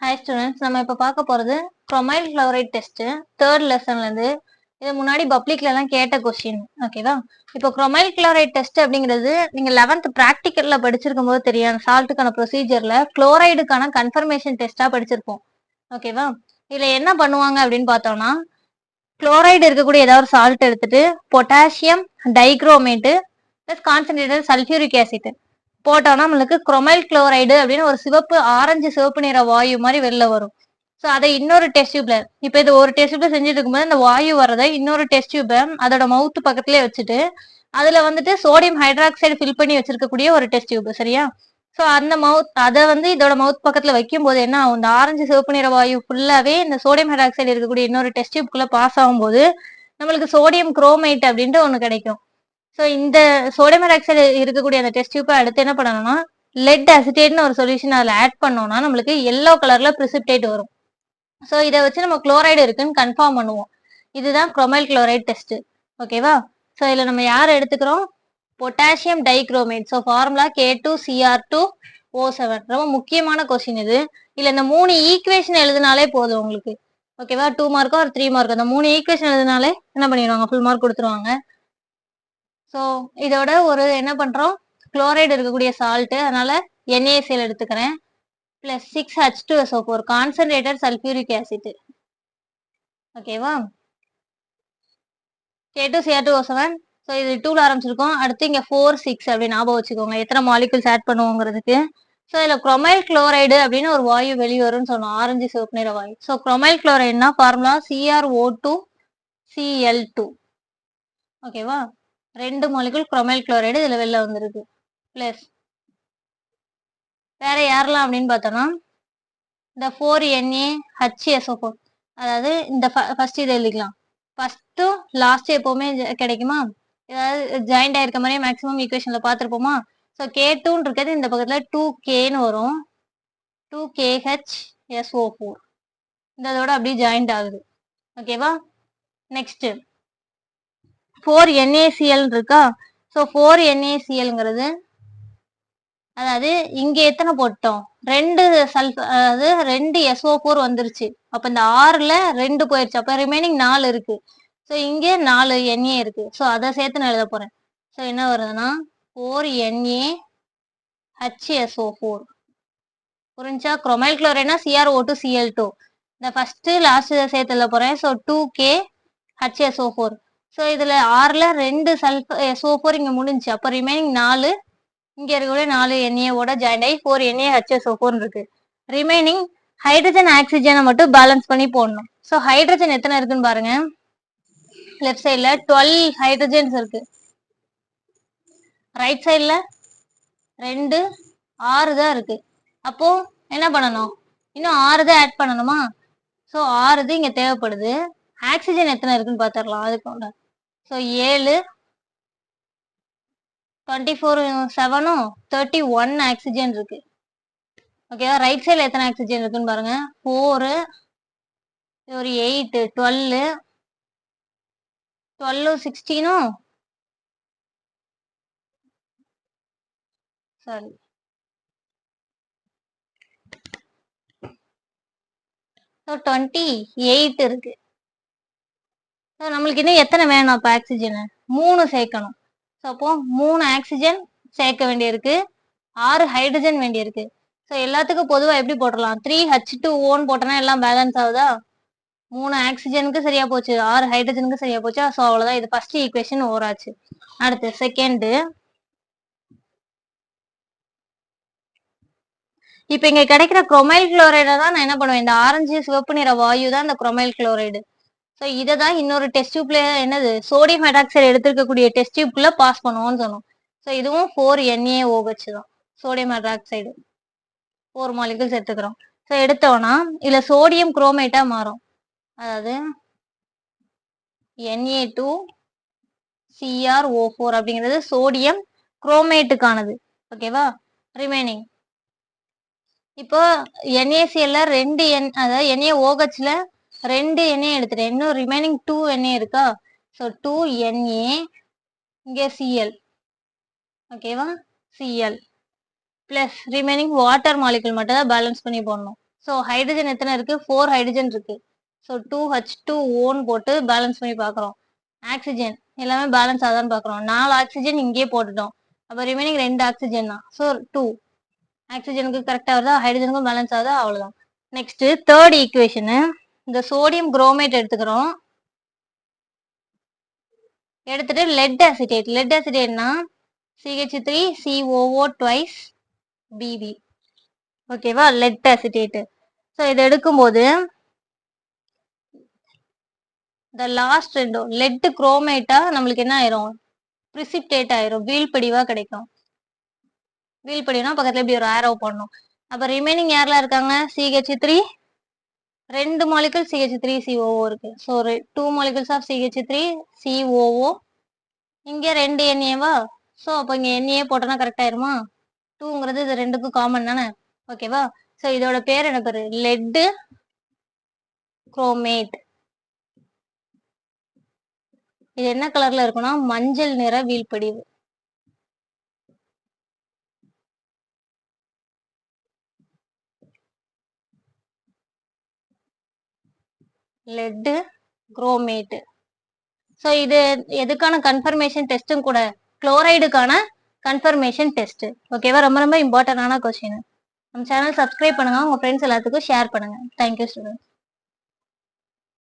Hi students நம்ம இப்போ பார்க்க போகிறது குரோமைல் குளோரைட் டெஸ்ட்டு தேர்ட் லெசன்லேருந்து இது முன்னாடி பப்ளிக்லலாம் கேட்ட கொஸ்டின் ஓகேவா இப்போ குரோமைல் குளோரைட் டெஸ்ட் அப்படிங்கிறது நீங்கள் லெவன்த் ப்ராக்டிக்கலில் படிச்சிருக்கும் போது தெரியும் சால்ட்டுக்கான ப்ரொசீஜரில் குளோரைடுக்கான கன்ஃபர்மேஷன் டெஸ்ட்டாக படிச்சிருப்போம். ஓகேவா இதில் என்ன பண்ணுவாங்க அப்படின்னு பார்த்தோம்னா குளோரைடு இருக்கக்கூடிய ஏதாவது ஒரு சால்ட் எடுத்துட்டு potassium dichromate plus concentrated sulphuric acid போட்டோம்னா நம்மளுக்கு குரோமைல் குளோரைடு அப்படின்னு ஒரு சிவப்பு ஆரஞ்சு சிவப்பு நிற வாயு மாதிரி வெளில வரும். ஸோ அதை இன்னொரு டெஸ்ட் டியூப்ல இப்போ இது ஒரு டெஸ்ட் டியூப்ல செஞ்சுட்டு இருக்கும்போது இந்த வாயு வரதை இன்னொரு டெஸ்ட் டியூப்பை அதோட மவுத்து பக்கத்துலேயே வச்சுட்டு அதுல வந்துட்டு சோடியம் ஹைட்ராக்சைடு ஃபில் பண்ணி வச்சிருக்கக்கூடிய ஒரு டெஸ்ட் டியூப் சரியா? ஸோ அந்த மவுத் அதை வந்து இதோட மவுத் பக்கத்துல வைக்கும் போது என்ன ஆகும்? இந்த ஆரஞ்சு சிவப்பு நிற வாயு ஃபுல்லாவே இந்த சோடியம் ஹைட்ராக்சைடு இருக்கக்கூடிய இன்னொரு டெஸ்ட் டியூப்குள்ள பாஸ் ஆகும்போது நம்மளுக்கு சோடியம் குரோமைட் அப்படின்ட்டு ஒன்று கிடைக்கும். ஸோ இந்த சோடியம் ஹைட்ராக்சைடு இருக்கக்கூடிய அந்த டெஸ்ட் டியூப்பை அடுத்து என்ன பண்ணணும்னா லெட் அசிட்டேட்னு ஒரு சொல்யூஷன் அதில் ஆட் பண்ணோம்னா நம்மளுக்கு எல்லோ கலரில் ப்ரிசிப்டேட் வரும். ஸோ இதை வச்சு நம்ம குளோரைடு இருக்குன்னு கன்ஃபார்ம் பண்ணுவோம். இதுதான் குரோமைல் குளோரைட் டெஸ்ட்டு ஓகேவா ஸோ இதில் நம்ம யார் எடுத்துக்கிறோம்? Potassium dichromate so formula K two CR two O seven ரொம்ப முக்கியமான கொஸ்டின் இது. இல்லை இந்த மூணு ஈக்குவேஷன் எழுதினாலே போதும் உங்களுக்கு. ஓகேவா டூ மார்க்கோ ஒரு த்ரீ மார்க்கோ அந்த மூணு ஈக்குவேஷன் எழுதினாலே என்ன பண்ணிடுவாங்க? ஃபுல் மார்க் கொடுத்துருவாங்க. ஸோ இதோட ஒரு என்ன பண்றோம்? குளோரைடு இருக்கக்கூடிய சால்ட்டு அதனால என்ஏசிஎல் எடுத்துக்கிறேன். Plus six H two S four concentrated sulphuric acid ஓகேவா K two CR two O seven so இது டூல ஆரம்பிச்சிருக்கோம். அடுத்து இங்கே ஃபோர் சிக்ஸ் அப்படின்னு ஞாபகம் வச்சுக்கோங்க. எத்தனை மாலிகுல்ஸ் ஆட் பண்ணுவோங்கிறதுக்கு. ஸோ இதில் குரோமைல் குளோரைடு அப்படின்னு ஒரு வாயு வெளிவரும்னு சொன்னோம். ஆரஞ்சு சிவப்பு நிற வாயு. So chromyl குளோரைடுனா formula CR O two CL two ஓகேவா ரெண்டு மாலிகுல் குரோமைல் குளோரைடு இதுல வெளில வந்திருக்கு. பிளஸ் வேற யாரெல்லாம் அப்படின்னு பார்த்தோம்னா இந்த ஃபோர் என்ஏ ஹச்எஸ்ஓ ஃபோர் அதாவது இந்த ஃபர்ஸ்ட் இதை எழுதிக்கலாம். ஃபர்ஸ்ட்டும் லாஸ்ட் எப்போவுமே கிடைக்குமா? ஏதாவது ஜாயிண்ட் ஆயிருக்க மாதிரியே மேக்ஸிமம் ஈக்குவேஷன்ல பார்த்துருப்போமா? ஸோ கே டூன்னு இருக்கிறது இந்த பக்கத்தில் டூ கேன்னு வரும். டூ கேஹெச் எஸ்ஓ ஃபோர் இந்த இதோட அப்படியே ஜாயிண்ட் ஆகுது. ஓகேவா நெக்ஸ்ட்டு ஃபோர் என்ஏசிஎல் இருக்கா? ஸோ ஃபோர் என்ஏசிஎல்ங்கிறது அதாவது இங்க எத்தனை போட்டோம்? ரெண்டு சல்ஃப் அதாவது ரெண்டு எஸ்ஓ ஃபோர் வந்துருச்சு. அப்ப இந்த ஆறுல ரெண்டு போயிருச்சு. அப்ப ரிமைனிங் நாலு இருக்கு. ஸோ இங்கே நாலு என்ஏ இருக்கு. ஸோ அதை சேர்த்து நான் எழுத போறேன். ஸோ என்ன வருதுன்னா ஃபோர் என்ஏ ஹெச்எஸ்ஓ ஃபோர் புரிஞ்சா? Chromyl குளோரைனா CR O two CL two இந்த ஃபர்ஸ்ட் லாஸ்ட் சேர்த்து எழுத போறேன். So two K HSO four so இதில் ஆறில் ரெண்டு சல்ஃப் சோஃபோர் இங்கே முடிஞ்சு முடிஞ்சுச்சு. அப்போ ரிமைனிங் நாலு இங்கே இருக்கக்கூடிய நாலு என்ஏவோட ஜாயின் ஆகி ஃபோர் என்ஏ ஹெச்எஸ் சோஃபோர்னு இருக்குது ரிமைனிங் ஹைட்ரஜன் ஆக்சிஜனை மட்டும் பேலன்ஸ் பண்ணி போடணும். ஸோ ஹைட்ரஜன் எத்தனை இருக்குன்னு பாருங்க. லெஃப்ட் சைடில் டுவெல் ஹைட்ரஜன்ஸ் இருக்கு. ரைட் சைடில் ரெண்டு ஆறு தான் இருக்கு. அப்போ என்ன பண்ணணும்? இன்னும் ஆறு தான் ஆட் பண்ணணுமா? ஸோ ஆறு இது இங்கே தேவைப்படுது. ஆக்சிஜன் எத்தனை இருக்குன்னு பார்த்துடலாம் அதுக்கு ஸோ ஏழு டுவெண்ட்டி ஃபோர் செவனும் தேர்ட்டி ஒன் ஆக்சிஜன் இருக்கு. ஓகேவா ரைட் சைடில் எத்தனை ஆக்சிஜன் இருக்குன்னு பாருங்க. ஃபோரு ஒரு எயிட்டு டுவெல்லு டுவெல்லு சிக்ஸ்டீனும் சாரி ஸோ டுவெண்ட்டி எயிட் இருக்குது ஸோ நம்மளுக்கு இன்னும் எத்தனை வேணும்? அப்போ ஆக்சிஜனு மூணு சேர்க்கணும். ஸோ அப்போ மூணு ஆக்சிஜன் சேர்க்க வேண்டியிருக்கு. ஆறு ஹைட்ரஜன் வேண்டியிருக்கு. ஸோ எல்லாத்துக்கும் பொதுவாக எப்படி போட்டுடலாம்? த்ரீ ஹச் டூ ஓன் போட்டோன்னா எல்லாம் பேலன்ஸ் ஆகுதா? மூணு ஆக்சிஜனுக்கு சரியா போச்சு. ஆறு ஹைட்ரஜனுக்கு சரியா போச்சா? ஸோ அவ்வளோதான் இது ஃபர்ஸ்ட் ஈக்குவேஷன் ஓராச்சு அடுத்து செகண்டு இப்போ இங்க கிடைக்கிற குரோமைல் குளோரைடை தான் நான் என்ன பண்ணுவேன்? இந்த ஆரஞ்சு சிவப்பு நிற வாயு தான் இந்த குரோமைல் குளோரைடு ஸோ இதை தான் இன்னொரு டெஸ்ட் டியூப்ல என்னது? சோடியம் ஹைட்ராக்சைடு எடுத்திருக்கக்கூடிய டெஸ்ட் டியூப்குள்ள பாஸ் பண்ணுவோம்னு சொன்னோம். ஸோ இதுவும் ஃபோர் என்ஏ ஓஹெச் தான். சோடியம் ஹைட்ராக்சைடு ஃபோர் மாலிகுல்ஸ் எடுத்துக்கிறோம். ஸோ எடுத்தோம்னா இதுல சோடியம் குரோமேட்டா மாறும். அதாவது NA two CR O four அப்படிங்கிறது சோடியம் குரோமேட்டுக்கானது ஓகேவா ரிமைனிங் இப்போ என்ஏசிஎல்ல ரெண்டு என் அதாவது என்ஏ ஓஹெச்ல ரெண்டு எண்ணெய் எடுத்துட்டேன். இன்னும் ரிமைனிங் டூ எண்ணெய் இருக்கா? ஸோ டூ என்ஏ இங்கே சிஎல் ஓகேவா CL plus remaining water molecule மட்டும் தான் பேலன்ஸ் பண்ணி போடணும். ஸோ ஹைட்ரஜன் எத்தனை இருக்கு? ஃபோர் ஹைட்ரஜன் இருக்கு. So two H two own போட்டு பேலன்ஸ் பண்ணி பார்க்குறோம். ஆக்சிஜன் எல்லாமே பேலன்ஸ் ஆதான் பார்க்குறோம். நாலு ஆக்சிஜன் இங்கேயே போட்டுட்டோம். அப்போ ரிமைனிங் ரெண்டு ஆக்சிஜன் தான். ஸோ டூ ஆக்சிஜனுக்கு கரெக்டாக வருதா? ஹைட்ரஜனுக்கும் பேலன்ஸ் ஆகுதா? அவ்வளோதான் நெக்ஸ்ட் தேர்ட் ஈக்குவேஷனு இந்த சோடியம் குரோமேட் எடுத்துக்கிறோம். எடுத்துட்டு lead acetate lead அசிட்டேட்னா CH three COO twice PB ஓகேவா லெட் அசிட்டேட் ஸோ இதை எடுக்கும்போது இந்த லாஸ்ட் ரெண்டும் லெட் குரோமேட்டா நம்மளுக்கு என்ன ஆயிரும்? ப்ரிசிப்டேட் ஆயிரும். வீழ்படிவா கிடைக்கும். வீழ்படினா பக்கத்துல இப்படி ஒரு ஆரோ போடணும். அப்ப ரிமைனிங் யாரெல்லாம் இருக்காங்க? சிஹெச் த்ரீ ரெண்டு மாலிகுல் சிஹெச் த்ரீ சிஓஓ இருக்கு. So two molecules of CH three COO இங்கே ரெண்டு எண்ணியவா? ஸோ அப்போ இங்கே எண்ணியே போட்டோன்னா கரெக்ட் ஆயிருமா? டூங்கிறது இது ரெண்டுக்கும் காமன் தானே? ஓகேவா ஸோ இதோட பேர் என்ன பேரு? லெட்டு குரோமேட் இது என்ன கலர்ல இருக்குன்னா மஞ்சள் நிற வீழ்படிவு. லெட்டு குரோமேட்டு. ஸோ இது எதுக்கான கன்ஃபர்மேஷன் டெஸ்ட்டும் கூட குளோரைடுக்கான கன்ஃபர்மேஷன் டெஸ்ட் ஓகேவா ரொம்ப ரொம்ப இம்பார்ட்டண்டான கொஸ்டின் நம்ம சேனல் சப்ஸ்கிரைப் பண்ணுங்க. உங்க ஃப்ரெண்ட்ஸ் எல்லாத்துக்கும் ஷேர் பண்ணுங்க. Thank you students